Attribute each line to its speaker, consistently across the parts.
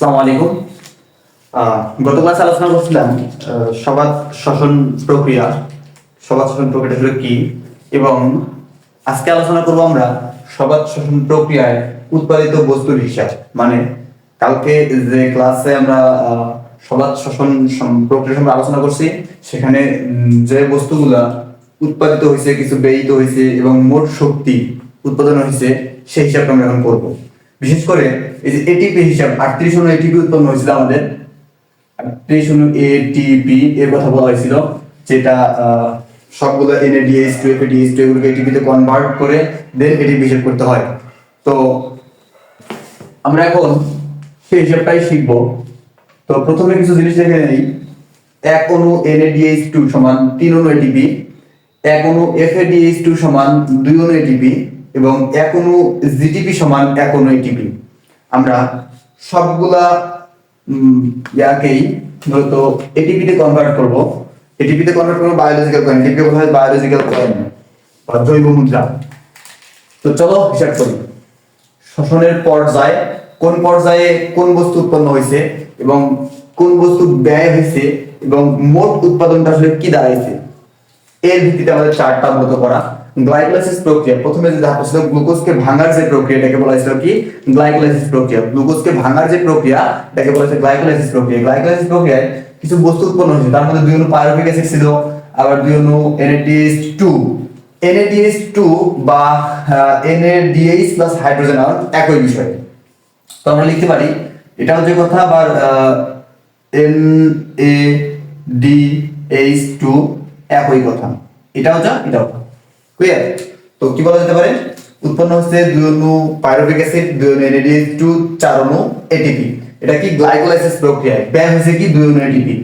Speaker 1: আসসালামু আলাইকুম। গত ক্লাসে আলোচনা করছিলাম সবাদ শ্বসন প্রক্রিয়া সবাদ শ্বসন প্রক্রিয়া আসলে কি? এবং আজকে আলোচনা করব আমরা সবাদ শ্বসন প্রক্রিয়ায় উৎপাদিত বস্তুর হিসাব। মানে কালকে যে ক্লাসে আমরা সবাদ শ্বসন প্রক্রিয়া সম্পর্কে আলোচনা করছি, সেখানে যে বস্তুগুলা উৎপাদিত হয়েছে কিছু ব্যয়িত হয়েছে এবং মোট শক্তি উৎপাদন হয়েছে সেই হিসাবটা আমরা এখন করব। বিশেষ করে এই যে এটিপি হিসাব, আটত্রিশ অনু এটিপি উৎপন্ন হয়েছিল আমাদের। আটত্রিশ অনু এটিপি এর কথা বলা হয়েছিল, যেটা সবগুলো এনএডিএস টু এফএডিএস টু এগুলোকে এটিপিতে কনভার্ট করে দেন এটিপি হিসাব করতে হয়। তো আমরা এখন সেই হিসাবটাই শিখব। তো প্রথমে কিছু জিনিস দেখে নেই। এক অণু এনএডিএইচ টু সমান তিন অণু এটিপি এক অণু এফএডিএইচ টু সমান দুই অণু এটিপি এবং অণু জিটিপি সমান অণু এটিপি আমরা সবগুলা ইয়াকেই মূলত এটিপিতে কনভার্ট করব। এটিপিতে কনভার্ট করব বায়োলজিক্যাল কয়েন এটিপি বলা হয় বায়োলজিক্যাল কয়েন বা জৈব মুদ্রা। তো চলো হিসাব করি। শ্বসনের পর্যায়ে, কোন পর্যায়ে কোন বস্তু উৎপন্ন হয়েছে এবং কোন বস্তু ব্যয় হয়েছে এবং মোট উৎপাদনটা আসলে কি দাঁড়াইছে। এর ভিত্তিতে আমাদের চারটা মতো করা। গ্লাইকোলাইসিস প্রক্রিয়া, প্রথমে যে ধাপ ছিল গ্লুকোজকে ভাঙার যে প্রক্রিয়াটাকে বলা হয়েছিল কি? গ্লাইকোলাইসিস প্রক্রিয়া। গ্লুকোজকে ভাঙার যে প্রক্রিয়া, এটাকে বলা হয়েছে গ্লাইকোলাইসিস প্রক্রিয়া। গ্লাইকোলাইসিস প্রক্রিয়ায় কিছু বস্তু উৎপন্ন হয়েছে। তার মধ্যে দুই অনু পাইরুভিক অ্যাসিড ছিল, আবার দুই অনু এনএডিএইচ টু এনএডিএইচ টু বা এনএডিএইচ প্লাস হাইড্রোজেন আয়ন একই বিষয়। তো আমরা লিখতে পারি, এটা হচ্ছে কথা, আবার N A D H two একই কথা। এটাও যা, এটাও ক্লিয়ার তো কি বলা যেতে পারে? উৎপন্ন হচ্ছে দুই অণু পাইরুভিক অ্যাসিড, দুই অণু এনএডিএইচ টু চার অনু এটিপি এটা কি গ্লাইকোলাইসিস প্রক্রিয়ায়? ব্যয় হয়েছে কি দুই অনু এটিপি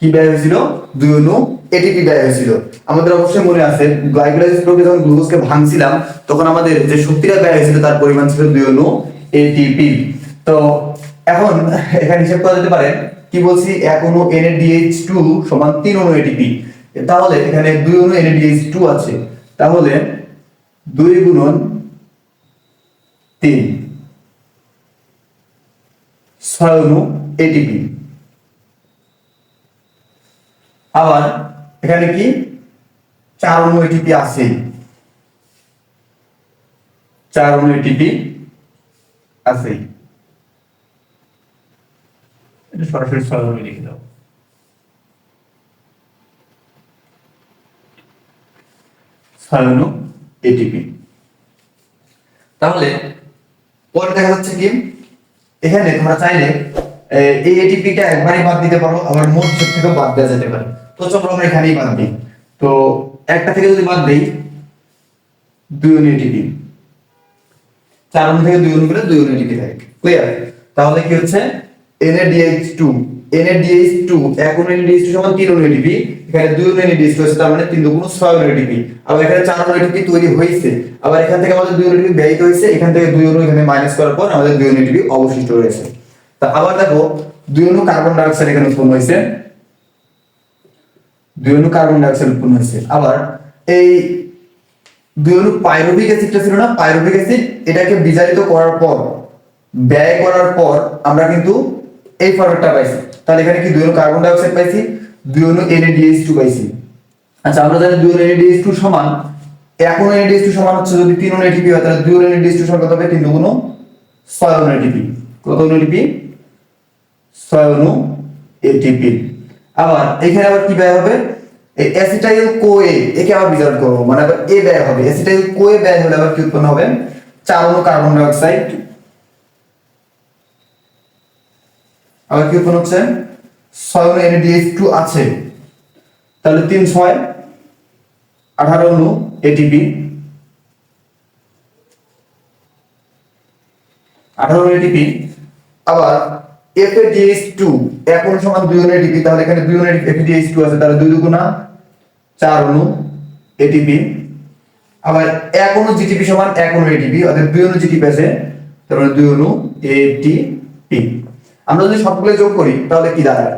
Speaker 1: কি ব্যয় হয়েছিল? দুই অণু এটিপি ব্যয় হয়েছিল। আমাদের অবশ্যই মনে আছে গ্লাইকোলাইসিস প্রক্রিয়া যখন গ্লুকোজকে ভাঙছিলাম, তখন আমাদের যে শক্তিটা ব্যয় হয়েছিল তার পরিমাণ ছিল দুই অণু এটিপি তো এখন এখানে হিসাব করা যেতে পারে, কি বলছি? এক অণু এনএডিএইচ টু সমান তিন অনু এটিপি তাহলে এখানে দুই অণু এনএডিএইচ টু আছে। তাহলে দুই গুণন তিন। ছয় অণু এটিপি আবার এখানে কি? চার অণু এটিপি আছে। চার অণু এটিপি আছে। সরাসরি ছয় অণু লিখে দাও। অণু এটিপি তাহলে পরে দেখা যাচ্ছে কি, এখানে তোমরা চাইলে এই এটিপিটা একবারই বাদ দিতে পারো, আবার মোট যোগ থেকেও বাদ দেওয়া যেতে পারে। তো চলো আমরা এখানেই বাদ দিই। তো একটা থেকে যদি বাদ দেই, দুই এটিপি চার অণু থেকে দুই অণু করে দুই অণু এটিপি থাকে। ক্লিয়ার তাহলে কি হচ্ছে? NADH2 NADH2 এক অণু NADH2 সমান তিন এটিপি এখানে দুই অণু NADH2 আছে, তার মানে তিন দুগুণ ছয় এটিপি আবার এখানে চার এটিপি তৈরি হয়েছে। আবার এখান থেকে আমাদের দুই অণু এটিপি ব্যয়িত হয়েছে, এখান থেকে দুই অণু এখানে মাইনাস করার পর আমাদের দুই অণু এটিপি অবশিষ্ট রয়েছে। তা আবার দেখো, দুই অণু কার্বন ডাই অক্সাইড এখানে উৎপন্ন হয়েছে। দুই অণু কার্বন ডাই অক্সাইড উৎপন্ন হয়েছে। আবার এই দুই অণু পাইরুভিক অ্যাসিডটা ছিল না পাইরুভিক অ্যাসিড এটাকে বিজারিত করার পর, ব্যয় করার পর আমরা কিন্তু এই ফরম্যাটটা পাইছি। তাহলে এখানে কি দুই অণু কার্বন ডাই অক্সাইড পাইছি? দুই অণু NaDH2 পাইছি। আচ্ছা আমরা জানি দুই অণু NaDH2 সমান, এক অণু NaDH2 সমান হচ্ছে যদি তিন অণু ATP হয়, তাহলে দুই অণু NaDH2 সমান কত হবে? তিন দুগুণ ছয় অণু ATP কত অণু ATP ছয় অণু ATP আবার এখানে আবার কি ব্যয় হবে? এই অ্যাসিটাইল কোএ একে আবার বিজার করব। মানে আবার এ ব্যয় হবে। অ্যাসিটাইল কোএ ব্যয় হলে আবার কি উৎপন্ন হবে? চার অণু কার্বন ডাই অক্সাইড আবার কি উৎপন্ন হচ্ছে? ছয় অণু এনএডিএইচ টু আছে। তাহলে তিন ছয়, আঠারো অণু এটিপি আঠারো এটিপি আবার এফএডিএইচ টু এক সমান দুই অণু এটিপি তাহলে এখানে দুই অণু এফএডিএইচ টু আছে, তাহলে দুই দুগুণা চার অণু এটিপি আবার এক অণু জিটিপি সমান এক অণু এটিপি অর্থাৎ দুই অণু জিটিপি আছে, তার মানে দুই অণু এটিপি আমরা যদি সবগুলো যোগ করি, তাহলে কি দাঁড়ায়?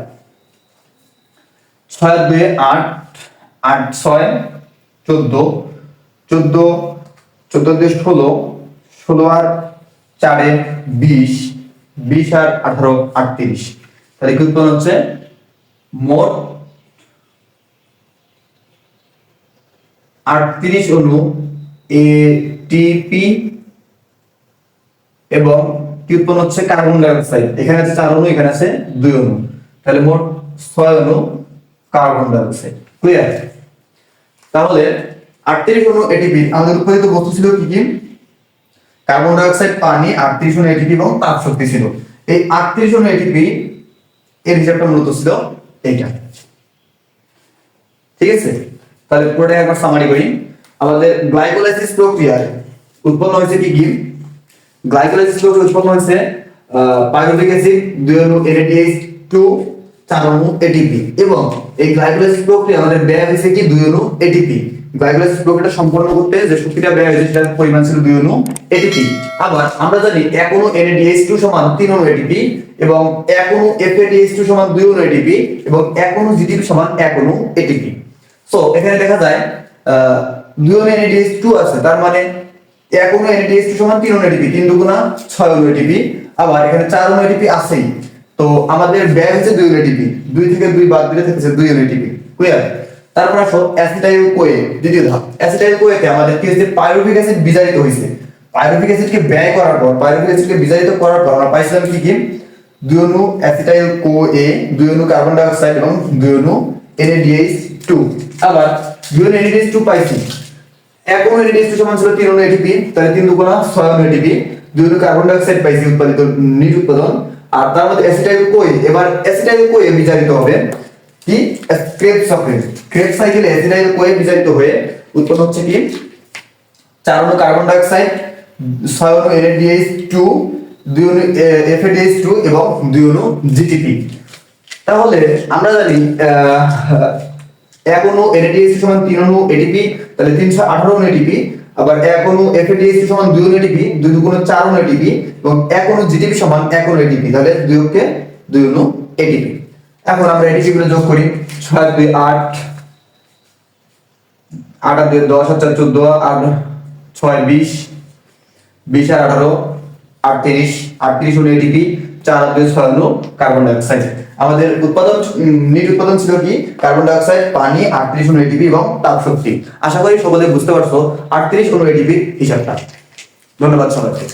Speaker 1: ছয় দুই আট আট ছয়, চোদ্দ চোদ্দ চোদ্দ দুই ষোলো ষোলো আর চারে বিশ বিশ আর আঠারো, আটত্রিশ। তাহলে কি উৎপন্ন হচ্ছে? মোট আটত্রিশ অণু এটিপি এবং কি উৎপন্ন হচ্ছে কার্বন ডাই অক্সাইড এখানে আছে চার অণু এখানে আছে দুই অণু তাহলে মোট ছয় অণু কার্বন ডাই অক্সাইড ক্লিয়ার তাহলে আটত্রিশ অণু এটিপি আমাদের উৎপাদিত বস্তু ছিল কি কি? কার্বন ডাই অক্সাইড, পানি, আটত্রিশ অণু এটিপি এবং তাপ শক্তি ছিল। এই আটত্রিশ অণু এটিপি এর হিসাবটা মূলত ছিল এইটা। ঠিক আছে? তাহলে পুরোটা একবার সামারি করি। আমাদের গ্লাইকোলাইসিস প্রক্রিয়ায় উৎপন্ন হয়েছে কি কি? গ্লাইকোলাইসিস প্রক্রিয়া উৎপন্ন হয়েছে পাইরুভিক অ্যাসিড, দুই অণু NADH টু, চার অণু এটিপি। এবং এই গ্লাইকোলাইসিস প্রক্রিয়া আমাদের ব্যয় হয়েছে কি? দুই অণু এটিপি। গ্লাইকোলাইসিস প্রক্রিয়াটা সম্পন্ন করতে যে শক্তিটা ব্যয় হয়েছে সেটার পরিমাণ ছিল দুই অণু এটিপি। আবার আমরা জানি এক অণু NADH টু সমান তিন অণু এটিপি এবং এক অণু FADH টু সমান দুই অণু এটিপি এবং এক অণু জিটিপি সমান এক অণু এটিপি। সো এখানে দেখা যায় দুই অণু NADH টু আছে, তার মানে এক NADH টু সমান তিন অণু এটিপি তিন দুগুণা ছয় এটিপি আবার এখানে চার অণু এটিপি আছেই। তো আমাদের ব্যয় হচ্ছে দুই এটিপি দুই থেকে দুই বাদ দিলে থাকছে দুই অণু এটিপি ক্লিয়ার তারপর আসো অ্যাসিটাইল কোয়ে দ্বিতীয় ধাপ। অ্যাসিটাইল কোয়েতে আমাদের কি হচ্ছে পাইরুভিক অ্যাসিড বিজারিত হয়েছে। পাইরুভিক অ্যাসিডকে ব্যয় করার পর পাইরুভিক অ্যাসিডকে বিজারিত করার পর আমরা পাইছিলাম কি কি? দুই অণু অ্যাসিটাইল কো এ দুই অণু কার্বন ডাই অক্সাইড এবং দুই অণু NADH টু আবার দুই অণু NADH টু পাইছি। এক অণু NADH সমান ছিল তিন অণু এটিপি তাহলে তিন দুগুণা ছয় অণু এটিপি দুই অণু কার্বন ডাই অক্সাইড পাইছি উৎপাদিত নিট উৎপাদন আর তার মধ্যে অ্যাসিটাইল কোয়ে এবার অ্যাসিটাইল কোয়ে বিজারিত হবে? কি? ক্রেব চক্রে ক্রেব সাইকেলে অ্যাসিটাইল কোয়ে বিজারিত হয়ে উৎপন্ন হচ্ছে কি? চার অণু কার্বন ডাই অক্সাইড ছয় অণু NADH টু দুই অণু FADH টু এবং দুই অণু জিটিপি তাহলে আমরা জানি আহ, এক অণু NADH সমান তিন অণু এটিপি তাহলে তিনশো আঠারো অণু এটিপি আবার এক অণু FADH সমান দুই অণু এটিপি দুই দুগুণে চার অণু এটিপি এবং এক অণু জিটিপি সমান এক অণু এটিপি তাহলে দুই অক্ষে দুই অণু এটিপি এখন আমরা এটিপি গুলো যোগ করি ছয় দুই আট আট আর দুই দশ আর চার চোদ্দ আর ছয় বিশ বিশ আর আঠারো আটত্রিশ আটত্রিশ হলো এটিপি চার আর দুই ছয় হলো কার্বন ডাই অক্সাইড আমাদের উৎপাদন নিট উৎপাদন ছিল কি? কার্বন ডাইঅক্সাইড পানি, আটত্রিশ অনু এটিপি এবং তাপ শক্তি আশা করি সকলে বুঝতে পারছ, আটত্রিশ অনু এটিপির হিসাবটা। ধন্যবাদ সবাইকে।